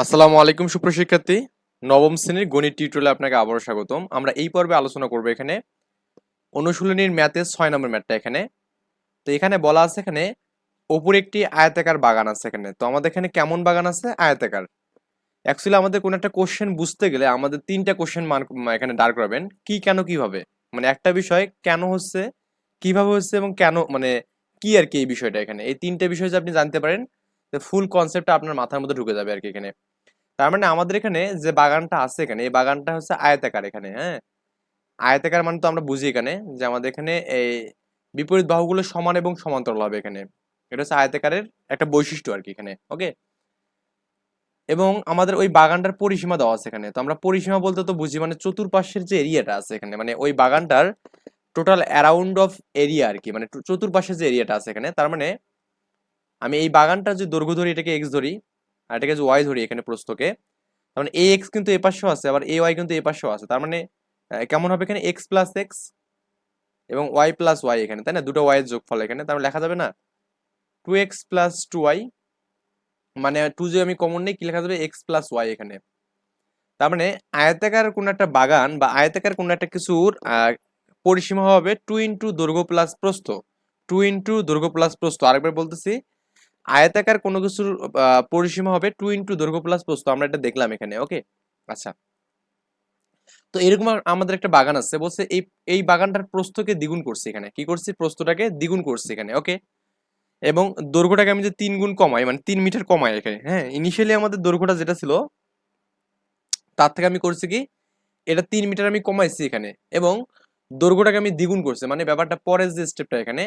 আসসালামু আলাইকুম সুপ্রশিক্ষার্থী নবম শ্রেণির গণিত টিউটোরিয়ালে আপনাকে আবারও স্বাগতম। আমরা এই পর্বে আলোচনা করব এখানে অনুশীলনীর ম্যাথের ছয় নম্বর ম্যাথটা এখানে। তো এখানে বলা আছে এখানে, ওপরে একটি আয়তাকার বাগান আছে এখানে। তো আমাদের এখানে কেমন বাগান আছে? আয়তাকার। অ্যাকচুয়ালি আমাদের কোনো একটা কোশ্চেন বুঝতে গেলে আমাদের তিনটা কোশ্চেন মান এখানে দাঁড় করাবেন। কি, কেন, কীভাবে? মানে একটা বিষয়, কেন হচ্ছে, কীভাবে হচ্ছে এবং কেন মানে কি আর কি এই বিষয়টা এখানে? এই তিনটে বিষয় যে আপনি জানতে পারেন ফুল কনসেপ্টটা আপনার মাথার মধ্যে ঢুকে যাবে আর কি এখানে। তার মানে আমাদের এখানে যে বাগানটা আছে এখানে, এই বাগানটা হচ্ছে আয়তাকার এখানে হ্যাঁ? আয়তাকার মানে তো আমরা বুঝি এখানে যে আমাদের এখানে এই বিপরীত বাহুগুলো সমান এবং সমান্তরাল হবে এখানে। এটা হচ্ছে আয়তাকারের একটা বৈশিষ্ট্য আর কি এখানে, ওকে? এবং আমাদের ওই বাগানটার পরিসীমা দেওয়া আছে এখানে। তো আমরা পরিসীমা বলতে তো বুঝি মানে চতুর্পাশের যে এরিয়াটা আছে এখানে মানে ওই বাগানটার টোটাল অ্যারাউন্ড অফ এরিয়া আর কি মানে চতুর্পাশের যে এরিয়াটা আছে এখানে, তার মানে আমি এই বাগানটার যে দৈর্ঘ্য ধরি, এটাকে এক্স ধরি আর এটাকে যে ওয়াই ধরি এখানে প্রস্তকে তার মানে এ এক্স কিন্তু এ পাশেও আছে, আবার এ ওয়াই কিন্তু এ পাশেও আছে। তার মানে কেমন হবে এখানে? এক্স প্লাস এক্স এবং ওয়াই প্লাস ওয়াই এখানে, তাই না? দুটো ওয়াই এর যোগফল এখানে, তার মানে লেখা যাবে না? Two X plus two Y মানে টু যে আমি কমন নেই, কি লেখা যাবে? এক্স প্লাস ওয়াই এখানে। তার মানে আয়তাকার কোন একটা বাগান বা আয়তাকার কোন একটা কিছুর পরিসীমা হবে টু ইন্টু দৈর্ঘ্য প্লাস প্রস্থ। টু ইন্টু দৈর্ঘ্য প্লাস প্রস্থ। আরেকবার বলতেছি আয়তাকার কোনো কিছুর পরিসীমা হবে টু ইন্টু দৈর্ঘ্য প্লাস প্রস্থ। আমরা এটা দেখলাম এখানে ওকে আচ্ছা। তো এরকম আমাদের একটা বাগান আছে, বলছে এই এই বাগানটার প্রস্তকে দ্বিগুণ করছে এখানে। কি করছি? প্রস্থটাকে দ্বিগুণ করছি এখানে ওকে এবং দৈর্ঘ্যটাকে আমি যে তিন গুণ কমাই মানে তিন মিটার কমাই এখানে হ্যাঁ? ইনিশিয়ালি আমাদের দৈর্ঘ্যটা যেটা ছিল, তার থেকে আমি করছি কি? এটা তিন মিটার আমি কমাইছি এখানে, এবং দৈর্ঘ্যটাকে আমি দ্বিগুণ করছি। মানে ব্যাপারটা পরের যে স্টেপটা এখানে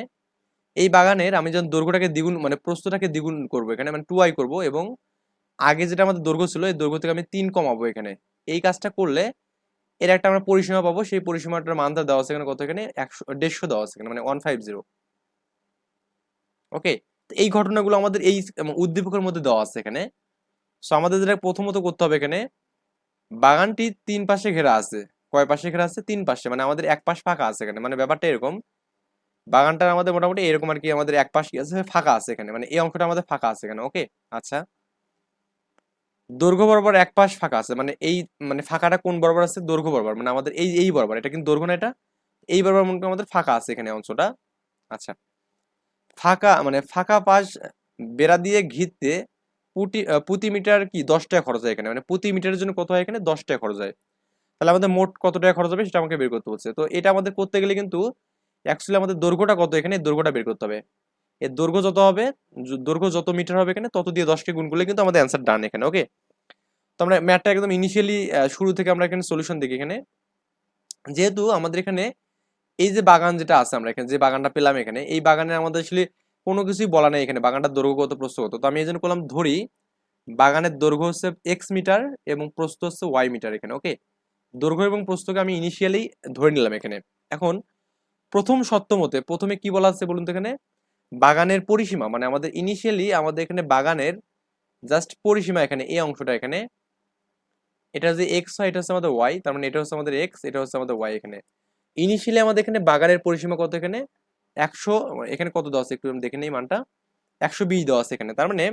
এই বাগানের আমি যখন দৈর্ঘ্যটাকে দ্বিগুণ মানে প্রস্থটাকে দ্বিগুণ করব এখানে মানে টু আই করব এবং আগে যেটা আমাদের দৈর্ঘ্য ছিল, এই দৈর্ঘ্য থেকে আমি তিন কমাবো এখানে। এই কাজটা করলে এর একটা আমরা পরিসীমা পাবো, সেই পরিসীমাটার মানটা দেওয়া আছে এখানে কত এখানে? একশো, দেড়শো দেওয়া আছে এখানে মানে ওয়ান ফাইভ জিরো ওকে এই ঘটনাগুলো আমাদের এই উদ্দীপকের মধ্যে দেওয়া আছে এখানে। সো আমাদের যেটা প্রথমত করতে হবে এখানে, বাগানটি তিন পাশে ঘেরা আছে। কয় পাশে ঘেরা আছে? তিন পাশে মানে আমাদের এক পাশ ফাঁকা আছে এখানে। মানে ব্যাপারটা এরকম বাগানটার আমাদের মোটামুটি এরকম আর কি আমাদের এক পাশ আছে ফাঁকা আছে এখানে। মানে এই অংশটা আমাদের ফাঁকা আছে এখানে ওকে আচ্ছা। দৈর্ঘ্য বরাবর এক পাশ ফাঁকা আছে মানে এই মানে ফাঁকাটা কোন বরাবর আছে? দৈর্ঘ্য বরাবর মানে আমাদের এই এই বরাবর। এটা কিন্তু দৈর্ঘ্য না এটা? এই বরাবর মনে আমাদের ফাঁকা আছে এখানে অংশটা। আচ্ছা। ফাঁকা মানে ফাঁকা পাশ বেড়া দিয়ে ঘিরতে আহ, প্রতি মিটার কি? দশ টাকা খরচ হয় এখানে। মানে প্রতি মিটারের জন্য কত হয় এখানে? দশ টাকা খরচ হয়। তাহলে আমাদের মোট কত টাকা খরচ হবে সেটা আমাকে বের করতে হচ্ছে তো এটা আমাদের করতে গেলে কিন্তু অ্যাকচুয়ালি আমাদের দৈর্ঘ্যটা কত? এখানে দৈর্ঘ্যটা বের করতে হবে। এর দৈর্ঘ্য যত হবে দৈর্ঘ্য যত মিটার হবে এখানে, তত দিয়ে দশকে গুণ করলে কিন্তু আমাদের অ্যান্সার ডান এখানে ওকে তো আমরা ম্যাথটা একদম ইনিশিয়ালি শুরু থেকে আমরা এখানে সলিউশন দেখি এখানে। যেহেতু আমাদের এখানে এই যে বাগান যেটা আছে আমরা এখানে, যে বাগানটা পেলাম এখানে, এই বাগানে আমাদের আসলে কোনো কিছুই বলা নেই এখানে, বাগানটার দৈর্ঘ্য কত, প্রস্থ কত। তো আমি এই জন্য করলাম ধরি, বাগানের দৈর্ঘ্য হচ্ছে এক্স মিটার এবং প্রস্থ হচ্ছে ওয়াই মিটার এখানে ওকে দৈর্ঘ্য এবং প্রস্থকে আমি ইনিশিয়ালি ধরে নিলাম এখানে। এখন প্রথম সত্য মতে প্রথমে কি বলা আছে বলুন তো এখানে? বাগানের পরিসীমা মানে আমাদের ইনিশিয়ালি আমাদের এখানে বাগানের জাস্ট পরিসীমা এখানে, এই অংশটা এখানে। এটা যে এক্স হয়, এটা হচ্ছে আমাদের ওয়াই তার মানে এটা হচ্ছে আমাদের এক্স এটা হচ্ছে আমাদের ওয়াই এখানে। ইনিশিয়ালি আমাদের এখানে বাগানের পরিসীমা কত এখানে? একশো, এখানে কত দেওয়া আছে একটু দেখে নেই মানটা? একশো বিশ দেওয়া আছে এখানে, তার মানে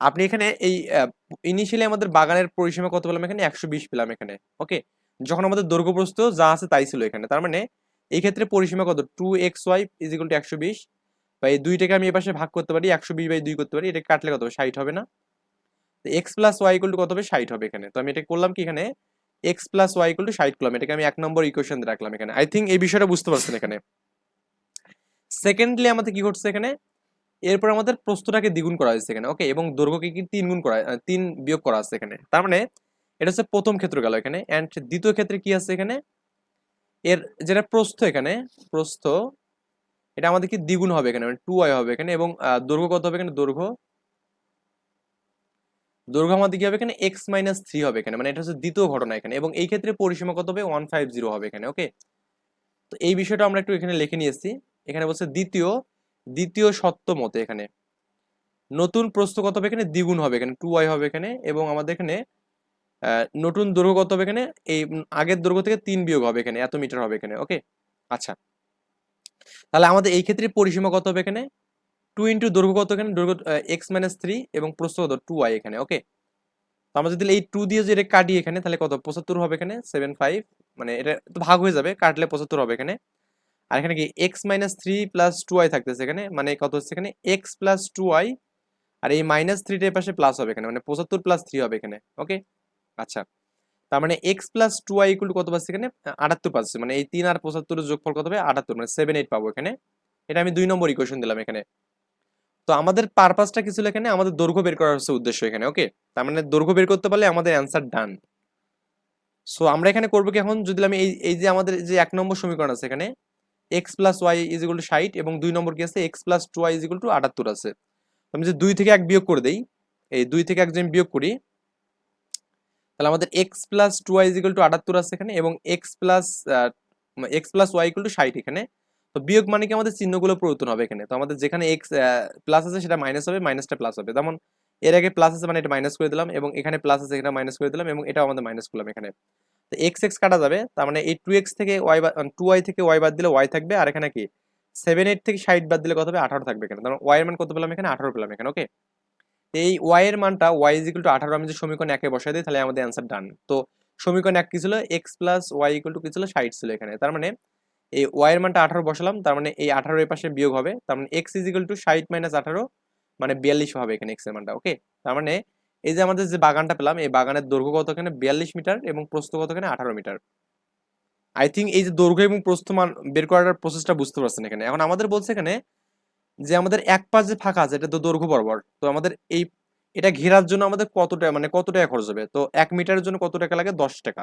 আপনি এখানে এই ইনিশিয়ালি আমাদের বাগানের পরিসীমা কত পেলাম এখানে? একশো বিশ পেলাম এখানে ওকে যখন আমাদের দৈর্ঘ্য প্রস্থ যা আছে তাই ছিল এখানে, তার মানে এই ক্ষেত্রে পরিসীমা কত? Two X Y is equal to একশো বিশ। বা এই দুইটাকে আমি এপাশে ভাগ করতে পারি, একশো বিশ বাই দুই করতে পারি, এটা কাটলে কত ষাট হবে না? তো X plus Y equal to কত হবে? ষাট হবে এখানে। তো আমি এটা করলাম কি এখানে? X plus Y equal to ষাট করলাম। এটাকে আমি এক নম্বর ইকুয়েশন রাখলাম এখানে। আই থিঙ্ক এই বিষয়টা বুঝতে পারছেন এখানে। সেকেন্ডলি আমাদের কি ঘটছে এখানে? এরপর আমাদের প্রস্থটাকে দ্বিগুণ করা হয়েছে এখানে। ওকে এবং দৈর্ঘ্যকে কি তিন গুণ করা তিন বিয়োগ করা আছে এখানে। তার মানে এটা হচ্ছে প্রথম ক্ষেত্র গেল এখানে। অ্যান্ড দ্বিতীয় ক্ষেত্রে কি আছে এখানে? এর যেটা প্রস্থ এখানে, প্রস্থ, এটা আমাদের কি দ্বিগুণ হবে এখানে মানে টু আই হবে এখানে এবং দৈর্ঘ্য কত হবে এখানে? দৈর্ঘ্য? দৈর্ঘ্য আমাদের কি হবে এখানে? এক্স মাইনাস থ্রি হবে এখানে মানে এটা হচ্ছে দ্বিতীয় ঘটনা এখানে এবং এই ক্ষেত্রে পরিসীমা কত হবে? ওয়ান ফাইভ জিরো হবে এখানে ওকে তো এই বিষয়টা আমরা একটু এখানে লিখে নিয়েছি, এখানে বলছে দ্বিতীয় দ্বিতীয় সত্য মতে এখানে। নতুন প্রস্থ কত হবে এখানে? দ্বিগুণ হবে এখানে টু ওয়াই হবে এখানে এবং আমাদের এখানে নতুন দৈর্ঘ্য কত হবে এখানে? এই আগের দৈর্ঘ্য থেকে তিন বিয়োগ হবে এখানে, এত মিটার হবে এখানে ওকে আচ্ছা। তাহলে আমাদের এই ক্ষেত্রে পরিসীমা কত হবে এখানে? টু ইন্টু দৈর্ঘ্য কত এখানে? দৈর্ঘ্য এক্স মাইনাস থ্রি এবং প্রস্থ কত? টু ওয়াই এখানে ওকে তো আমরা যদি এই টু দিয়ে যদি কাটি এখানে, তাহলে কত? পঁচাত্তর হবে এখানে সেভেন ফাইভ মানে এটা তো ভাগ হয়ে যাবে, কাটলে পঁচাত্তর হবে এখানে। আর এখানে কি X minus three plus two Y থাকতেছে এখানে মানে কত হচ্ছে এখানে? এক্স প্লাস টু ওয়াই আর এই মাইনাস থ্রিটার পাশে প্লাস হবে এখানে মানে পঁচাত্তর প্লাস থ্রি হবে এখানে ওকে আচ্ছা। তার মানে x plus two y equal কত পাচ্ছি এখানে? আটাত্তর পাচ্ছি। মানে এই তিন আর পঁচাত্তরের যোগফল কত হবে? আটাত্তর মানে সেভেন এইট পাবো এখানে। এটা আমি দুই নম্বর ইকুয়েশন দিলাম এখানে। তো আমাদের পারপাসটা কি ছিল এখানে? আমাদের দৈর্ঘ্য বের করার হচ্ছে উদ্দেশ্য এখানে ওকে তার মানে দৈর্ঘ্য বের করতে পারলে আমাদের অ্যান্সার ডান সো আমরা এখানে করব কি এখন? যদি আমি এই এই যে আমাদের যে এক নম্বর সমীকরণ আছে এখানে x plus y is two ষাট এবং দুই নম্বর কি আছে? X plus two y is two আটাত্তর আছে। আমি যে দুই থেকে এক বিয়োগ করে দেই, এই দুই থেকে এক যদি বিয়োগ করি তাহলে আমাদের x plus two y equal two আটাত্তর আছে এখানে এবং x plus x plus y equal two ষাট এখানে। তো বিয়োগ মানে কি? আমাদের চিহ্নগুলো পরিবর্তন হবে এখানে। তো আমাদের যেখানে এক্স প্লাস আছে সেটা মাইনাস হবে মাইনাসটা প্লাস হবে। যেমন এর আগে প্লাস আছে মানে এটা মাইনাস করে দিলাম এবং এখানে প্লাস আছে এখানে মাইনাস করে দিলাম এবং এটাও আমাদের মাইনাস করলাম এখানে। তো এক্স এক্স কাটা যাবে। তার মানে এই টু এক্স থেকে ওয়াই টু ওয়াই থেকে ওয়াই বাদ দিলে ওয়াই থাকবে। আর এখানে কি? সেভেন এইট থেকে ষাট বাদ দিলে কত হবে? আঠারো থাকবে এখানে। তার ওয়াই এর মান কত পেলাম? এখানে আঠারো পেলাম এখানে ওকে এই ওয়াই এর মানটা ওয়াই ইজ ইকুয়াল টু আঠারো আমি যে সমীকরণ একে বসাই দিই, তাহলে আমাদের অ্যান্সার ডান তো সমীকরণ এক কি ছিল? X plus y equal two কি ছিল? ষাট ছিল এখানে। তার মানে এই ওয়াই এর মানটা আঠারো বসালাম, তার মানে এই আঠারো এর পাশে বিয়োগ হবে। তার মানে এক্স ইজ ইকুয়াল টু ষাট মাইনাস আঠারো মানে বিয়াল্লিশ হবে এখানে এক্সের মানটা ওকে তার মানে এই যে আমাদের যে বাগানটা পেলাম, এই বাগানের দৈর্ঘ্য কত এখানে? বিয়াল্লিশ মিটার এবং প্রস্থ কত এখানে? আঠারো মিটার। আই থিঙ্ক এই যে দৈর্ঘ্য এবং প্রস্থ মান বের করার প্রসেসটা বুঝতে পারছেন এখানে। এখন আমাদের বলছে এখানে যে আমাদের এক পাশ যে ফাঁকা আছে, এটা তো দৈর্ঘ্য বরাবর। তো আমাদের এই, এটা ঘেরার জন্য আমাদের কত টাকা মানে কত টাকা খরচ হবে? তো এক মিটারের জন্য কত টাকা লাগে? দশ টাকা।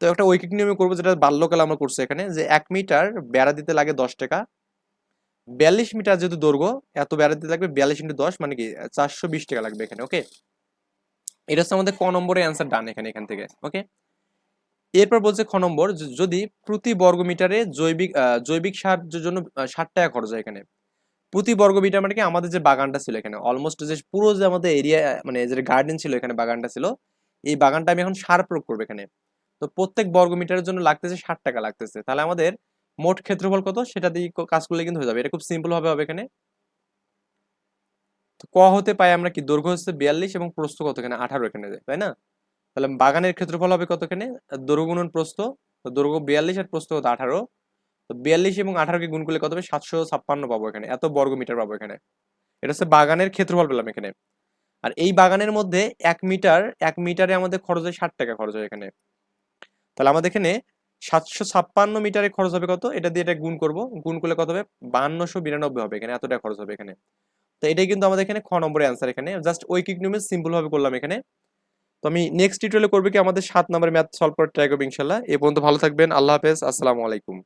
তো একটা ঐকিক নিয়মে করব, যেটা বাল্যকালে আমরা করছি এখানে, যে এক মিটার বেড়া দিতে লাগে দশ টাকা। বিয়াল্লিশ মিটার যেহেতু দৈর্ঘ্য, এত বেড়া দিতে লাগবে বিয়াল্লিশ ইন্টু দশ মানে কি, চারশো বিশ টাকা লাগবে এখানে, ওকে? এটা হচ্ছে আমাদের ক নম্বরের অ্যান্সার ডান এখানে, এখান থেকে, ওকে? এরপর বলছে খ নম্বর যদি প্রতি বর্গ মিটারে জৈবিক জৈবিক সারের জন্য ষাট টাকা খরচ হয় এখানে। প্রতি বর্গ মিটার মানে কি আমাদের যে বাগানটা ছিল এখানে অলমোস্ট যে পুরো যে আমাদের এরিয়া মানে যে গার্ডেন ছিল এখানে বাগানটা ছিল এই বাগানটা আমি এখন সার প্রয়োগ করব এখানে। তো প্রত্যেক বর্গ মিটারের জন্য লাগতেছে ষাট টাকা লাগতেছে। তাহলে আমাদের মোট ক্ষেত্রফল কত? সেটা দিয়ে কাজ করলে কিন্তু হয়ে যাবে। এটা খুব সিম্পল ভাবে হবে এখানে। ক হতে পাই আমরা কি? দৈর্ঘ্য হচ্ছে বিয়াল্লিশ এবং প্রস্থ কত এখানে? আঠারো এখানে যায়, তাই না? তাহলে বাগানের ক্ষেত্রফল হবে কত এখানে? দৈর্ঘ্য প্রস্থ দৈর্ঘ্য বিয়াল্লিশ আর প্রস্থ কত? আঠারো। তো বিয়াল্লিশ এবং আঠারোকে গুণ করলে কত হবে? সাতশো ছাপ্পান্ন পাবো এখানে। এত বর্গ মিটার পাবো এখানে। এটা হচ্ছে বাগানের ক্ষেত্রফল পেলাম এখানে। আর এই বাগানের মধ্যে এক মিটার, এক মিটারে আমাদের খরচ হয় ষাট টাকা খরচ হয় এখানে। তাহলে আমাদের এখানে সাতশো ছাপ্পান্ন মিটারে খরচ হবে কত? এটা দিয়ে এটা গুণ করব। গুণ করলে কত হবে? বান্নশো বিরানব্বই হবে এখানে। এতটা খরচ হবে এখানে। তো এটাই কিন্তু আমাদের এখানে খ নম্বরের অ্যান্সার এখানে। জাস্ট ঐকিক নিয়মে সিম্পল ভাবে করলাম এখানে। তো আমি নেক্সট টিউটোরিয়ালে করব কি? আমাদের সাত নম্বরের ম্যাথ সলভ করে ট্রাই করব ইনশাল্লাহ। এ পর্যন্ত ভালো থাকবেন। আল্লাহ হাফেজ। আসসালামু আলাইকুম।